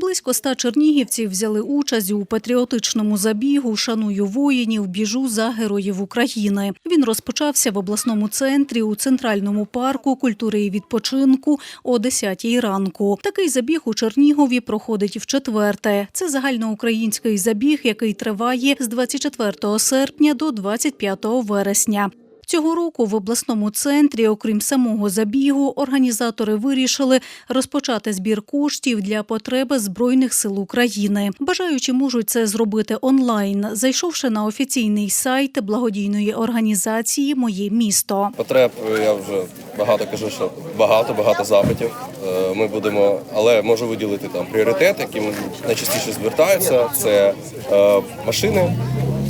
Близько ста чернігівців взяли участь у патріотичному забігу Шаную воїнів. Біжу за героїв України. Він розпочався в обласному центрі у центральному парку культури і відпочинку о 10 ранку. Такий забіг у Чернігові проходить вчетверте. Це загальноукраїнський забіг, який триває з 24 серпня до 25 вересня. Цього року в обласному центрі, окрім самого забігу, організатори вирішили розпочати збір коштів для потреби збройних сил України. Бажаючі можуть це зробити онлайн, зайшовши на офіційний сайт благодійної організації Моє місто. Потреб я вже багато кажу, що багато, багато запитів. Е, Ми будемо, але можу виділити там пріоритет, які найчастіше звертаються. Це е, машини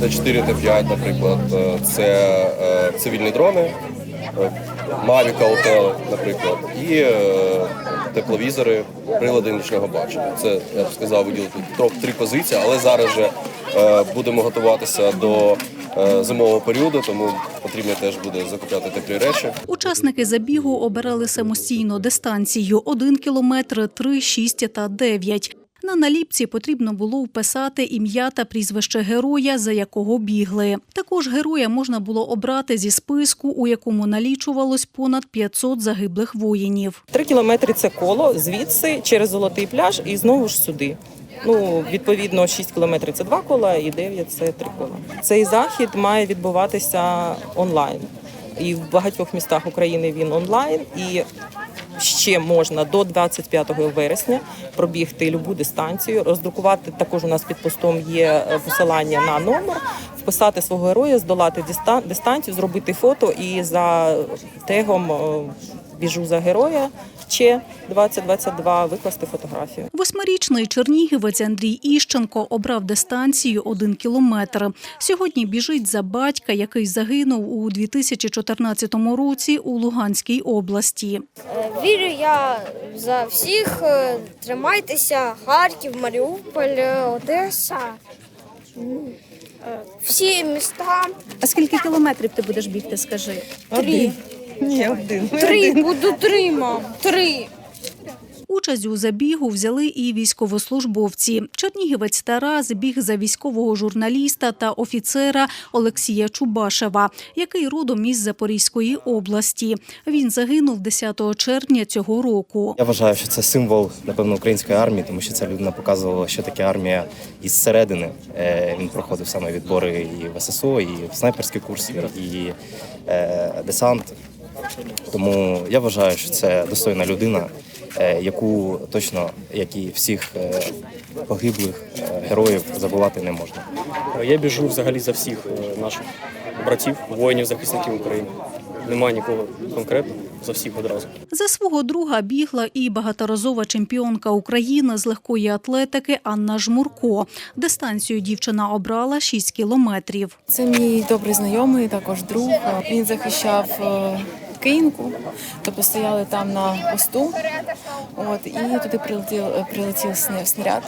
Т4, Т5, наприклад, е, це е, цивільні дрони, е, Mavic Autel, наприклад, і тепловізори, прилади нічного бачення. Це я б сказав виділити три позиції, але зараз вже е, будемо готуватися до зимового періоду, тому потрібно теж буде закупляти теплі речі. Учасники забігу обирали самостійно дистанцію 1 кілометр, 3, 6 та 9. На наліпці потрібно було вписати ім'я та прізвище героя, за якого бігли. Також героя можна було обрати зі списку, у якому налічувалось понад 500 загиблих воїнів. Три кілометри це коло звідси через золотий пляж і знову ж сюди. Ну, відповідно, 6 кілометрів це два кола і 9 це три кола. Цей захід має відбуватися онлайн. І в багатьох містах України він онлайн. І ще можна до 25 вересня пробігти любу дистанцію, роздрукувати також у нас під постом є е, посилання на номер, вписати свого героя, здолати диста- дистанцію, зробити фото і за тегом е, біжу за героя ще 2022 викласти фотографію. Восьмирічний чернігівець Андрій Іщенко обрав дистанцію 1 кілометр. Сьогодні біжить за батька, який загинув у 2014 році у Луганській області. Е, Вірю я за всіх. Е, Тримайтеся, Харків, Маріуполь, Одеса. Всі міста. А скільки кілометрів ти будеш бігти, скажи? Три. Ні, один. Три, буду три, мам. Три. Участь у забігу взяли і військовослужбовці. Чернігівець Тарас біг за військового журналіста та офіцера Олексія Чубашева, який родом із Запорізької області. Він загинув 10 червня цього року. Я вважаю, що це символ, напевно, української армії, тому що ця людина показувала, що таке армія із середини. Е, Він проходив саме відбори і в ССО, і в снайперські курси, і е, десант. Тому я вважаю, що це достойна людина, яку точно, як і всіх е, погиблих е, героїв, забувати не можна. Я біжу взагалі за всіх е, наших братів, воїнів, захисників України. Немає нікого конкретно, за всіх одразу. За свого друга бігла і багаторазова чемпіонка України з легкої атлетики Анна Жмурко. Дистанцію дівчина обрала 6 кілометрів. Це мій добрий знайомий, також друг. Він захищав е, Київку, тобто стояли там на посту. От і туди прилетів прилетів снаряд,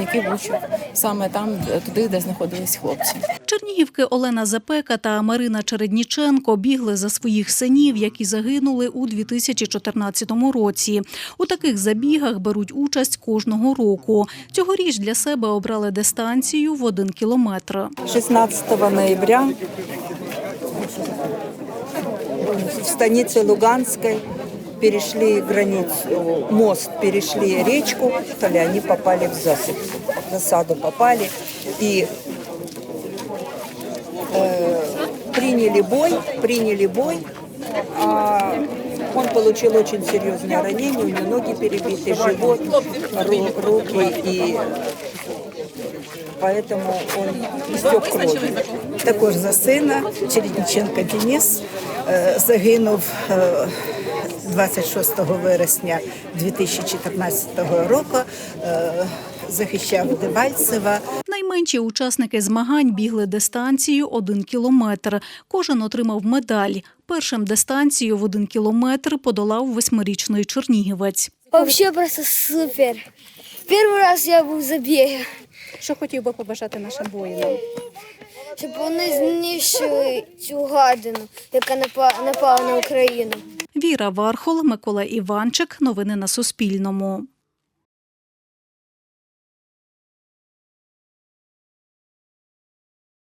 який влучив саме там, туди, де знаходились хлопці. Чернігівки Олена Запека та Марина Чередніченко бігли за своїх синів, які загинули у 2014 році. У таких забігах беруть участь кожного року. Цьогоріч для себе обрали дистанцію в один кілометр. 16 ноября в станице Луганской перешли границу, мост, перешли речку, то ли они попали в засыпку, в засаду попали и э, приняли бой, приняли бой, а он получил очень серьезное ранение, у него ноги перебиты, живот, ру- руки и поэтому он истек кровью. Також за сина Чередніченка Денис е, загинув е, 26 вересня 2014 року. е, Захищав Дебальцева. Найменші учасники змагань бігли дистанцію один кілометр. Кожен отримав медаль. Першим дистанцію в один кілометр подолав восьмирічний чернігівець. Вообще просто супер. Перший раз я був в забігі, Що хотів би побажати нашим воїнам? щоб вони знищили цю гадину, яка напа- напала на Україну. Віра Вархол, Микола Іванчик. Новини на Суспільному.